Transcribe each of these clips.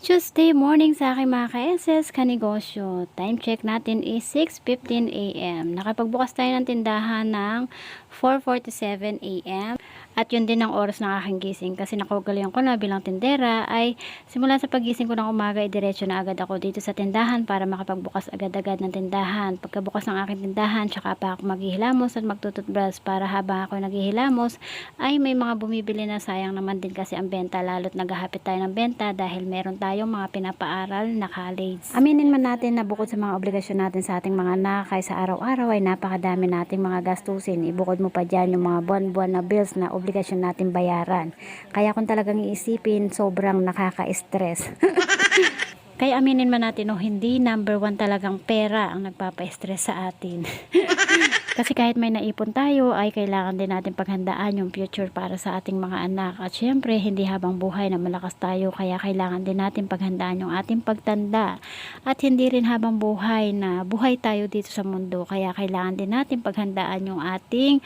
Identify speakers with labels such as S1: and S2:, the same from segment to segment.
S1: Tuesday morning sa aking mga ka-SS kanegosyo. Time check natin is 6.15 a.m. Nakapagbukas tayo ng tindahan ng 4.47 a.m. At yun din ang oras ng aking gising kasi nakugalian ko na bilang tindera ay simula sa pagising ko ng umaga ay diretso na agad ako dito sa tindahan para makapagbukas agad-agad ng tindahan. Pagkabukas ng aking tindahan, tsaka pa ako maghihilamos at magtututbrush para habang ako naghihilamos ay may mga bumibili na sayang naman din kasi ang benta lalo't naghahapit tayo ng benta dahil meron tayong mga pinapaaral na college. Aminin man natin na bukod sa mga obligasyon natin sa ating mga anak ay sa araw-araw ay napakadami nating mga gastusin. Ibukod mo pa dyan yung mga buwan-buwan na bills na obligasyon natin bayaran. Kaya kung talagang iisipin, sobrang nakaka-stress. Kaya aminin man natin o hindi, number one talagang pera ang nagpapa-stress sa atin. Kasi kahit may naipon tayo, ay kailangan din natin paghandaan yung future para sa ating mga anak. At syempre, hindi habang buhay na malakas tayo, kaya kailangan din natin paghandaan yung ating pagtanda. At hindi rin habang buhay na buhay tayo dito sa mundo, kaya kailangan din natin paghandaan yung ating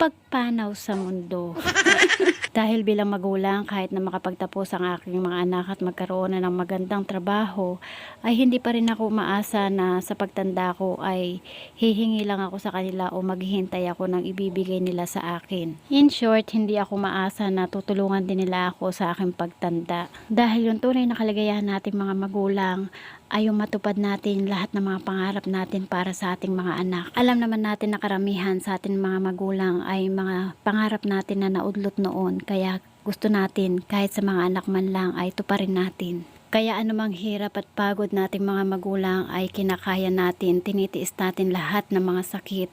S1: pagpanaw sa mundo. Dahil bilang magulang, kahit na makapagtapos ang aking mga anak at magkaroon na ng magandang trabaho, ay hindi pa rin ako umaasa na sa pagtanda ko ay hihingi lang ako sa kanila o maghihintay ako ng ibibigay nila sa akin. In short, hindi ako maasa na tutulungan din nila ako sa aking pagtanda. Dahil yung tunay na kaligayahan nating mga magulang ay yung matupad natin lahat ng mga pangarap natin para sa ating mga anak. Alam naman natin na karamihan sa ating mga magulang ay mga pangarap natin na naudlot noon. Kaya gusto natin kahit sa mga anak man lang ay tuparin natin. Kaya anumang hirap at pagod nating mga magulang ay kinakaya natin, tinitiis natin lahat ng mga sakit.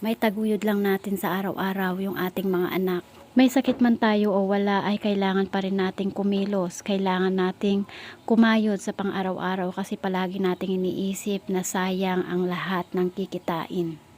S1: May taguyod lang natin sa araw-araw yung ating mga anak. May sakit man tayo o wala ay kailangan pa rin nating kumilos. Kailangan nating kumayod sa pang-araw-araw kasi palagi nating iniisip na sayang ang lahat ng kikitain.